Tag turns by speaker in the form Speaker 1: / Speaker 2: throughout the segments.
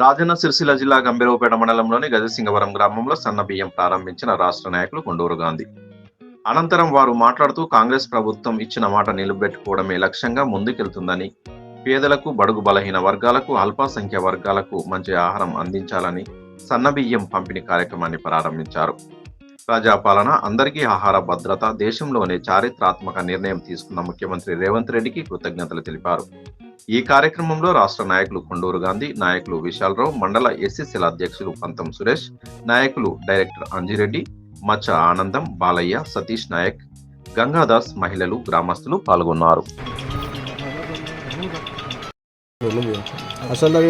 Speaker 1: రాజన్న సిరిసిల్ల జిల్లా గంభీరవపేట మండలంలోని గజసింగవరం గ్రామంలో సన్న బియ్యం ప్రారంభించిన రాష్ట్ర నాయకులు కొండూరు గాంధీ. అనంతరం వారు మాట్లాడుతూ కాంగ్రెస్ ప్రభుత్వం ఇచ్చిన మాట నిలబెట్టుకోవడమే లక్ష్యంగా ముందుకెళ్తుందని పేదలకు బడుగు బలహీన వర్గాలకు అల్పసంఖ్య వర్గాలకు మంచి ఆహారం అందించాలని సన్న బియ్యం పంపిణీ కార్యక్రమాన్ని ప్రారంభించారు. ప్రజాపాలన అందరికీ ఆహార భద్రత దేశంలోనే చారిత్రాత్మక నిర్ణయం తీసుకున్న ముఖ్యమంత్రి రేవంత్ రెడ్డికి కృతజ్ఞతలు తెలిపారు. ఈ కార్యక్రమంలో రాష్ట్ర నాయకులు కొండూరు గాంధీ నాయకులు విశాలరావు మండల ఎస్సీసీల అధ్యక్షులు పంతం సురేష్ నాయకులు డైరెక్టర్ అంజిరెడ్డి మచ్చ ఆనందం బాలయ్య సతీష్ నాయక్ గంగాదాస్ మహిళలు గ్రామస్తులు పాల్గొన్నారు.
Speaker 2: అసలు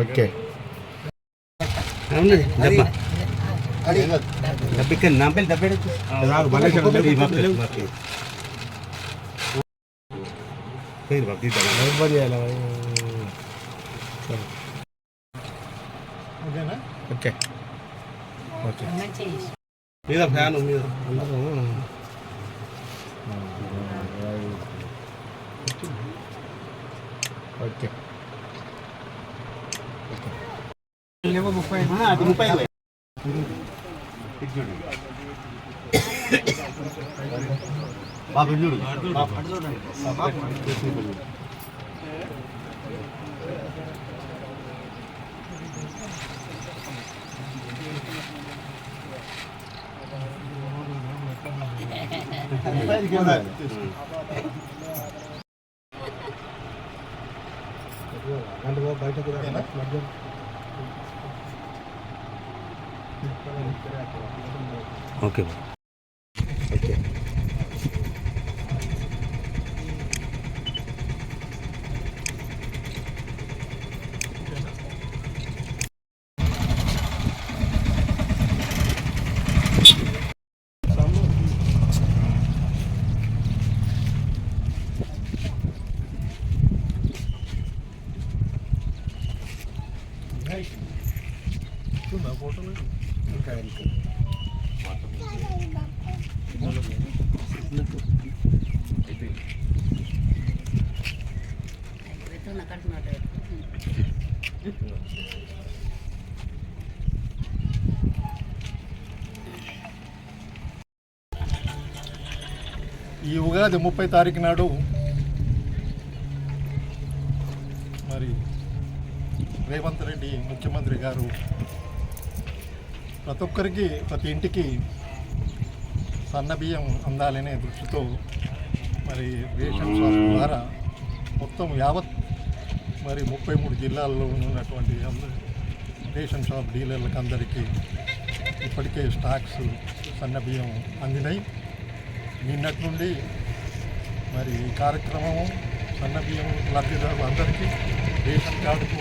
Speaker 2: ఓకే
Speaker 3: అవునది డబ్బా డబ్బా ఇక్కడ నా పేరు డబ్బా ఎడుకు. ఈ బాప్ పేరు, బాప్ పేరు. పేరు బాప్ తీద్దాం.
Speaker 2: Light okay. ఓకే.
Speaker 3: మీద ఫ్యాన్ మీద.
Speaker 2: అందరూ ఓకే.
Speaker 3: అది ముప్పై. బాబు చూడు. బాబు అటు చూడండి. బాబు అటు చూడు. ముప్పై ఐదుకి ఏం కాదు.
Speaker 2: అంటే బాబు బయటకు రా. మధ్య
Speaker 3: ఓకే బాబు
Speaker 2: ఓకే ఇంకా ఇంకా
Speaker 4: ఈ ఉగాది ముప్పై తారీఖు నాడు రేవంత్ రెడ్డి ముఖ్యమంత్రి గారు ప్రతి ఒక్కరికి ప్రతి ఇంటికి సన్న బియ్యం అందాలనే దృష్టితో మరి రేషన్ షాప్ ద్వారా మొత్తం యావత్ మరి ముప్పై మూడు జిల్లాల్లో ఉన్నటువంటి రేషన్ షాప్ డీలర్లకు అందరికీ ఇప్పటికే స్టాక్స్ సన్న బియ్యం అందినాయి. నిన్నటి నుండి మరి ఈ కార్యక్రమం సన్న బియ్యం లబ్ధిదారులు అందరికీ రేషన్ కార్డుకు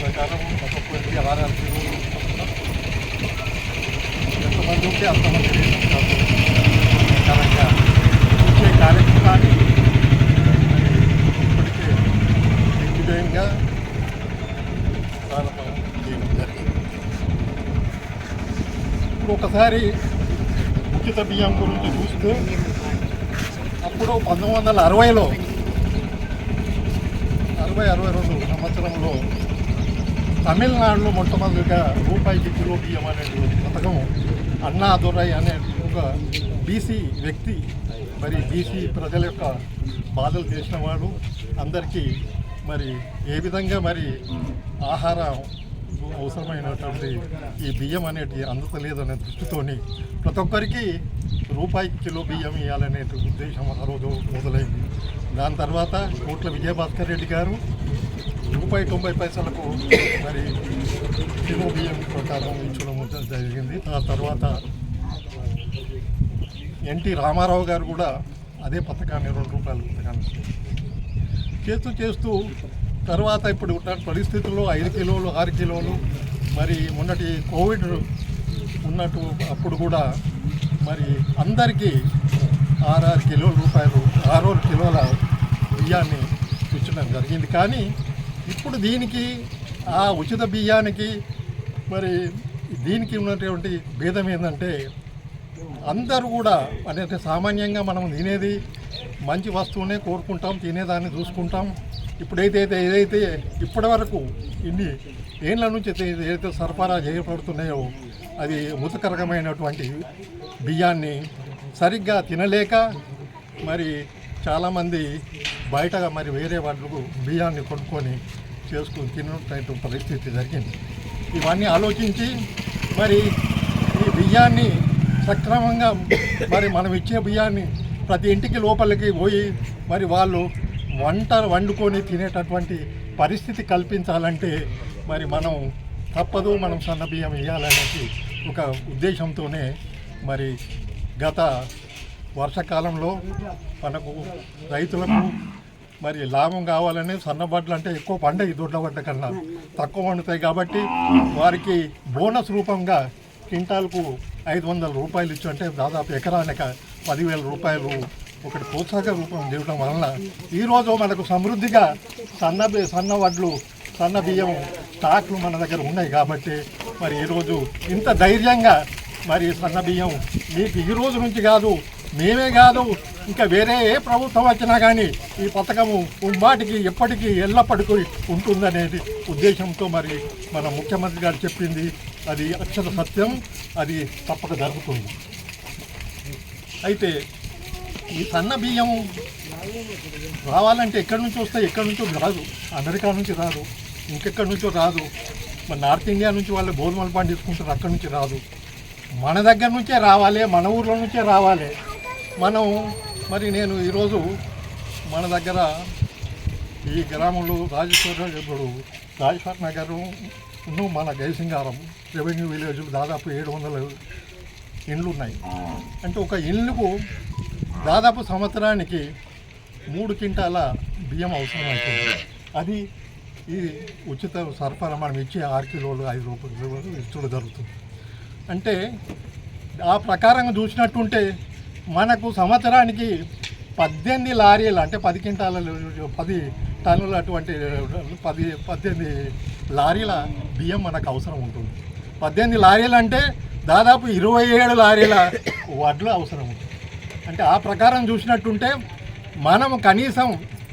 Speaker 4: ప్రకారం ఒక్కొక్కరికి అలాగే కిలోలు చొప్పున ఎంతమంది ఉంటే అంతమంది రేషన్ ఇచ్చే కార్యక్రమాన్ని ఇప్పటికే దిగ్విజయంగా ప్రారంభం చేయడం జరిగింది ఇప్పుడు ఒకసారి ఉచిత బియ్యం గురించి చూస్తే అప్పుడు పంతొమ్మిది వందల అరవైలో అరవై అరవై రెండు సంవత్సరంలో తమిళనాడులో మొట్టమొదటిగా రూపాయికి కిలో బియ్యం అనేటువంటి పథకం అన్నా దొరై అనే ఒక బీసీ వ్యక్తి మరి బీసీ ప్రజల యొక్క బాధలు చేసిన వాడు. అందరికీ మరి ఏ విధంగా మరి ఆహారం అవసరమైనటువంటి ఈ బియ్యం అనేటి అందుతలేదనే దృష్టితోని ప్రతి ఒక్కరికి రూపాయికి కిలో బియ్యం ఇవ్వాలనే ఉద్దేశం ఆ రోజు మొదలైంది. దాని తర్వాత కోట్ల విజయభాస్కర్ రెడ్డి గారు రూపాయి తొంభై పైసలకు మరి కిలో బియ్యం ప్రకారం ఇచ్చడం జరిగింది. ఆ తర్వాత ఎన్టీ రామారావు గారు కూడా అదే పథకాన్ని రెండు రూపాయల పథకాన్ని చేస్తూ చేస్తూ తర్వాత ఇప్పుడు ఉన్న పరిస్థితుల్లో ఐదు కిలోలు ఆరు కిలోలు మరి మొన్నటి కోవిడ్ ఉన్నట్టు అప్పుడు కూడా మరి అందరికీ ఆరారు కిలోల రూపాయలు ఆరు కిలోల బియ్యాన్ని ఇచ్చడం జరిగింది. కానీ ఇప్పుడు దీనికి ఆ ఉచిత బియ్యానికి మరి దీనికి ఉన్నటువంటి భేదం ఏంటంటే అందరూ కూడా అంటే సామాన్యంగా మనం తినేది మంచి వస్తువునే కోరుకుంటాం తినేదాన్ని చూసుకుంటాం. ఇప్పుడైతే ఏదైతే ఇప్పటి వరకు ఇన్ని ఏళ్ళ నుంచి అయితే ఏదైతే సరఫరా చేయబడుతున్నాయో అది ముతకరకమైనటువంటి బియ్యాన్ని సరిగ్గా తినలేక మరి చాలామంది బయట మరి వేరే వాళ్ళకు బియ్యాన్ని కొనుక్కొని చేసుకుని తినటువంటి పరిస్థితి జరిగింది. ఇవన్నీ ఆలోచించి మరి ఈ బియ్యాన్ని సక్రమంగా మరి మనం ఇచ్చే బియ్యాన్ని ప్రతి ఇంటికి లోపలికి పోయి మరి వాళ్ళు వంట వండుకొని తినేటటువంటి పరిస్థితి కల్పించాలంటే మరి మనం తప్పదు మనం సన్న బియ్యం ఇవ్వాలనేసి ఒక ఉద్దేశంతోనే మరి గత వర్షాకాలంలో మనకు రైతులకు మరి లాభం కావాలని సన్నబడ్లు అంటే ఎక్కువ పండగ దొడ్ల పడ్డ కన్నా. తక్కువ పండుతాయి కాబట్టి వారికి బోనస్ రూపంగా క్వింటాల్కు ఐదు వందల రూపాయలు ఇచ్చి అంటే దాదాపు ఎకరానికి పదివేల రూపాయలు ఒకటి ప్రోత్సాహక రూపం ఇవ్వడం వలన ఈరోజు మనకు సమృద్ధిగా సన్న సన్న వడ్లు సన్న బియ్యం స్టాక్లు మన దగ్గర ఉన్నాయి కాబట్టి మరి ఈరోజు ఇంత ధైర్యంగా మరి సన్న బియ్యం మీకు ఈ రోజు నుంచి కాదు మేమే కాదు ఇంకా వేరే ఏ ప్రభుత్వం వచ్చినా కానీ ఈ పథకము ఉమ్మాటికి ఎప్పటికీ ఎల్లప్పటికీ ఉంటుందనేది ఉద్దేశంతో మరి మన ముఖ్యమంత్రి గారు చెప్పింది. అది అక్షర సత్యం అది తప్పక జరుగుతుంది. అయితే ఈ సన్న బియ్యం రావాలంటే ఎక్కడి నుంచి వస్తే ఎక్కడి నుంచో రాదు. అమెరికా నుంచి రాదు ఇంకెక్కడి నుంచో రాదు. మన నార్త్ ఇండియా నుంచి వాళ్ళు గోధుమలు పండించుకుంటారు అక్కడి నుంచి రాదు. మన దగ్గర నుంచే రావాలి మన ఊర్లో నుంచే రావాలి. మనం మరి నేను ఈరోజు మన దగ్గర ఈ గ్రామంలో రాజేశ్వర ఇప్పుడు రాజేశ్వర నగర్ మన జయసింగారం రెవెన్యూ విలేజ్ దాదాపు ఏడు వందల ఇండ్లు ఉన్నాయి. అంటే ఒక ఇల్లుకు దాదాపు సంవత్సరానికి మూడు క్వింటాల బియ్యం అవసరం అవుతుంది అది ఈ ఉచిత సరఫరా మనం ఇచ్చే ఆరు కిలోలు ఐదు రూపాయలు ఇచ్చడం జరుగుతుంది. అంటే ఆ ప్రకారంగా చూసినట్టుంటే మనకు సంవత్సరానికి పద్దెనిమిది లారీలు అంటే పది క్వింటాల పది టన్నుల అటువంటి పది పద్దెనిమిది లారీల బియ్యం మనకు అవసరం ఉంటుంది. పద్దెనిమిది లారీలు అంటే దాదాపు ఇరవై ఏడు లారీల వడ్లు అవసరం ఉంటుంది. అంటే ఆ ప్రకారం చూసినట్టుంటే మనం కనీసం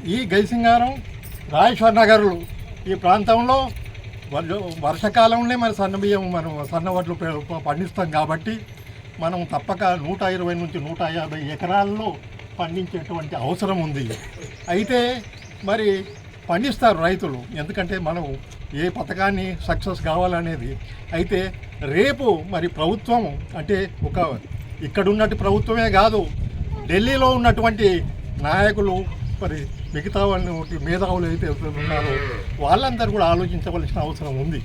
Speaker 4: ఈ గైసింగారం రాజేశ్వర నగర్లు ఈ ప్రాంతంలో వర్ష- వర్షాకాలంలో మన సన్న బియ్యం మనం సన్న వడ్లు పండిస్తాం కాబట్టి మనం తప్పక నూట ఇరవై నుంచి నూట యాభై ఎకరాల్లో పండించేటువంటి అవసరం ఉంది. అయితే మరి పండిస్తారు రైతులు. ఎందుకంటే మనం ఏ పథకాన్ని సక్సెస్ కావాలనేది. అయితే రేపు మరి ప్రభుత్వం అంటే ఒక ఇక్కడ ఉన్నట్టు ప్రభుత్వమే కాదు ఢిల్లీలో ఉన్నటువంటి నాయకులు మరి మిగతా వాళ్ళని మేధావులు అయితే ఉన్నారో వాళ్ళందరూ కూడా ఆలోచించవలసిన అవసరం ఉంది.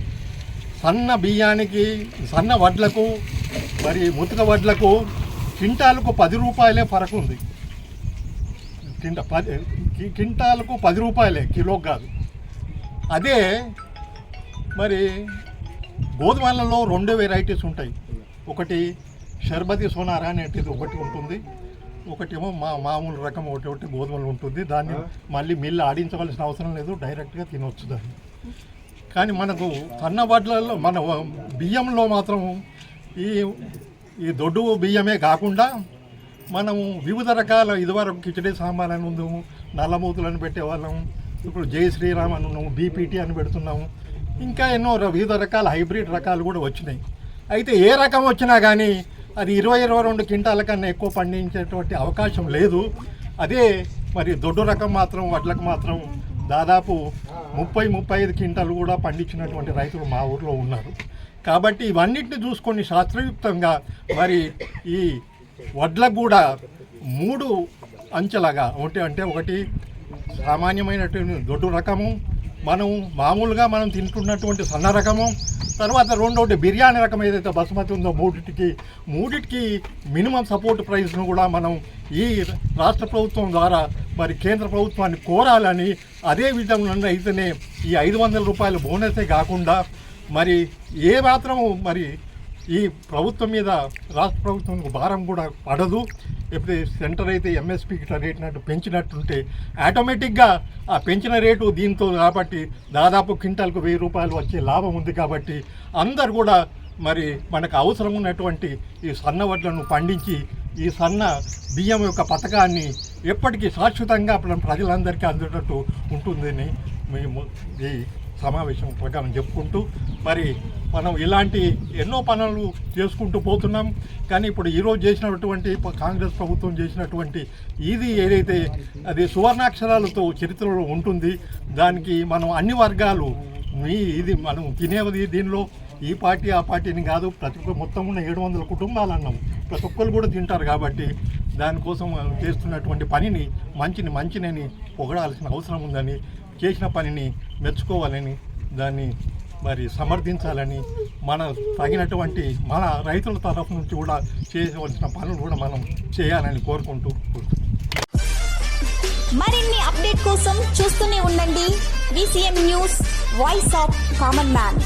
Speaker 4: సన్న బియ్యానికి సన్న వడ్లకు మరి ముతక వడ్లకు క్వింటాలకు పది రూపాయలే ఫరక్ ఉంది. కింట పది కి- క్వింటాలకు పది రూపాయలే కిలోకి కాదు. అదే మరి గోధుమలలో రెండు వెరైటీస్ ఉంటాయి. ఒకటి షర్బతి సోనారా అనేటిది ఒకటి ఉంటుంది. ఒకటేమో మా మామూలు రకం ఒకటి ఒకటి గోధుమలు ఉంటుంది. దాన్ని మళ్ళీ మిల్లు ఆడించవలసిన అవసరం లేదు. డైరెక్ట్గా తినవచ్చు దాన్ని. కానీ మనకు సన్న వడ్లలో మన బియ్యంలో మాత్రం ఈ ఈ దొడ్డు బియ్యమే కాకుండా మనము వివిధ రకాల ఇదివరకు కిచడీ సాంబార్ అని ఉందాము నల్లమూతులను పెట్టేవాళ్ళం ఇప్పుడు జై శ్రీరామ్ అని ఉన్నాము బీపీటీ అని పెడుతున్నాము. ఇంకా ఎన్నో వివిధ రకాల హైబ్రిడ్ రకాలు కూడా వచ్చినాయి. అయితే ఏ రకం వచ్చినా కానీ అది ఇరవై ఇరవై రెండు క్వింటాల కన్నా ఎక్కువ పండించేటువంటి అవకాశం లేదు. అదే మరి దొడ్డు రకం మాత్రం వడ్లకు మాత్రం దాదాపు ముప్పై ముప్పై ఐదు క్వింటాలు కూడా పండించినటువంటి రైతులు మా ఊర్లో ఉన్నారు. కాబట్టి ఇవన్నిటిని చూసుకొని శాస్త్రయుక్తంగా మరి ఈ వడ్లకు కూడా మూడు అంచెలాగా ఒకటి అంటే ఒకటి సామాన్యమైనటువంటి దొడ్డు రకము మనం మామూలుగా మనం తింటున్నటువంటి సన్న రకము తర్వాత రెండోటి బిర్యానీ రకం ఏదైతే బసుమతి ఉందో మూడింటికి మూడింటికి మినిమం సపోర్ట్ ప్రైస్ను కూడా మనం ఈ రాష్ట్ర ప్రభుత్వం ద్వారా మరి కేంద్ర ప్రభుత్వాన్ని కోరాలని అదే విధంగా అయితేనే ఈ ఐదు వందల రూపాయల బోనసే కాకుండా మరి ఏ మాత్రం మరి ఈ ప్రభుత్వం మీద రాష్ట్ర ప్రభుత్వం భారం కూడా పడదు. ఎప్పుడైతే సెంటర్ అయితే ఎంఎస్పీ ఇట్లా రేట్నట్టు పెంచినట్టుంటే ఆటోమేటిక్గా ఆ పెంచిన రేటు దీంతో కాబట్టి దాదాపు క్వింటాల్కు వెయ్యి రూపాయలు వచ్చే లాభం ఉంది కాబట్టి అందరు కూడా మరి మనకు అవసరం ఉన్నటువంటి ఈ సన్న వడ్లను పండించి ఈ సన్న బియ్యం యొక్క పథకాన్ని ఎప్పటికీ శాశ్వతంగా మన ప్రజలందరికీ అందేటట్టు ఉంటుందని మేము ఈ సమావేశం ప్రకారం చెప్పుకుంటూ మరి మనం ఇలాంటి ఎన్నో పనులు చేసుకుంటూ పోతున్నాం. కానీ ఇప్పుడు ఈరోజు చేసినటువంటి కాంగ్రెస్ ప్రభుత్వం చేసినటువంటి ఇది ఏదైతే అది సువర్ణాక్షరాలతో చరిత్రలో ఉంటుంది దానికి మనం అన్ని వర్గాలు మీ ఇది మనం తినేది దీనిలో ఈ పార్టీ ఆ పార్టీని కాదు ప్రతి ఒక్క మొత్తం ఉన్న ఏడు వందల కుటుంబాలు అన్నాం. ప్రతి ఒక్కరు కూడా తింటారు కాబట్టి దానికోసం మనం చేస్తున్నటువంటి పనిని మంచిని మంచినని పొగడాల్సిన అవసరం ఉందని చేసిన పనిని మెచ్చుకోవాలని దాన్ని మరి సమర్థించాలని మన తగినటువంటి మన రైతుల తరఫు నుంచి కూడా చేయవలసిన పనులు కూడా మనం చేయాలని కోరుకుంటూ
Speaker 5: మరిన్ని అప్డేట్ కోసం చూస్తూనే ఉండండి. VCM news voice of common man